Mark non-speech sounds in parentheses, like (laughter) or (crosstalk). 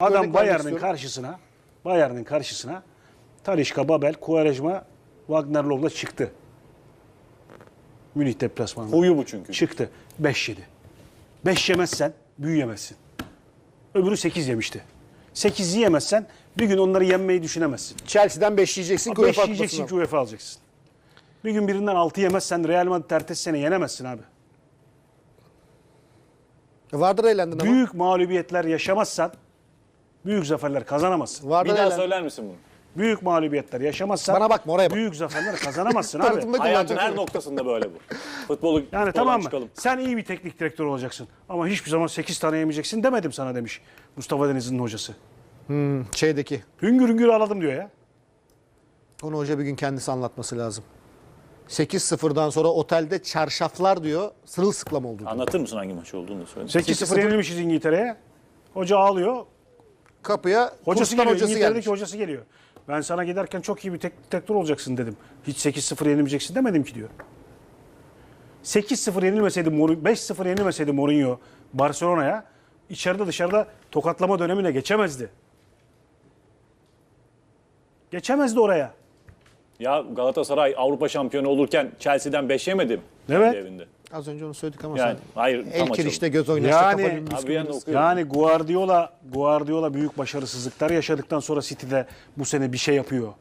Adam Bayern'in karşısına Bayern'in karşısına Talişka, Babel, Kuvarejma, Wagnerlov'la çıktı. Münih deplasmanında. Huyu bu çünkü. Çıktı. 5 yedi. 5 yemezsen büyüyemezsin. Öbürü 8 yemişti. 8 yiyemezsen bir gün onları yenmeyi düşünemezsin. Chelsea'den 5 yiyeceksin ki 5 UEFA yiyeceksin ki. UEFA alacaksın. Bir gün birinden 6 yemezsen Real Madrid ertesi sene yenemezsin abi. Vardır eğlendin ama. Büyük mağlubiyetler yaşamazsan büyük zaferler kazanamazsın. Vardır Bir daha söyler misin bunu? Büyük mağlubiyetler yaşamazsan Bana bakma, oraya bak. büyük zaferler kazanamazsın (laughs) abi. Tanıtımda Hayatın her noktasında böyle bu. (laughs) Futbolu Yani futboldan tamam mı? çıkalım. Sen iyi bir teknik direktör olacaksın. Ama hiçbir zaman 8 tane yemeyeceksin demedim sana demiş Mustafa Denizli'nin hocası. Şeydeki. Hüngür hüngür ağladım diyor ya. Onu hoca bir gün kendisi anlatması lazım. 8-0'dan sonra otelde çarşaflar diyor sırılsıklam oldu. diyor. Anlatır mısın hangi maç olduğunu da söyle. 8-0 yenilmişiz İngiltere'ye. Hoca ağlıyor. Kapıya Hocası kurstan geliyor. hocası İngiltere'deki gelmiş. hocası geliyor. Ben sana giderken çok iyi bir teknik direktör olacaksın dedim. Hiç 8-0 yenilmeyeceksin demedim ki diyor. 8-0 yenilmeseydi, Mourinho- 5-0 yenilmeseydi Mourinho Barcelona'ya içeride dışarıda tokatlama dönemine geçemezdi. Geçemezdi oraya. Ya Galatasaray Avrupa şampiyonu olurken Chelsea'den 5 yemedim. Evet. Evinde. Az önce onu söyledik ama Yani sen hayır tam el açalım. kirişte göz oynaşta Yani- okuyorum. Yani Guardiola Guardiola büyük başarısızlıklar yaşadıktan sonra City'de bu sene bir şey yapıyor.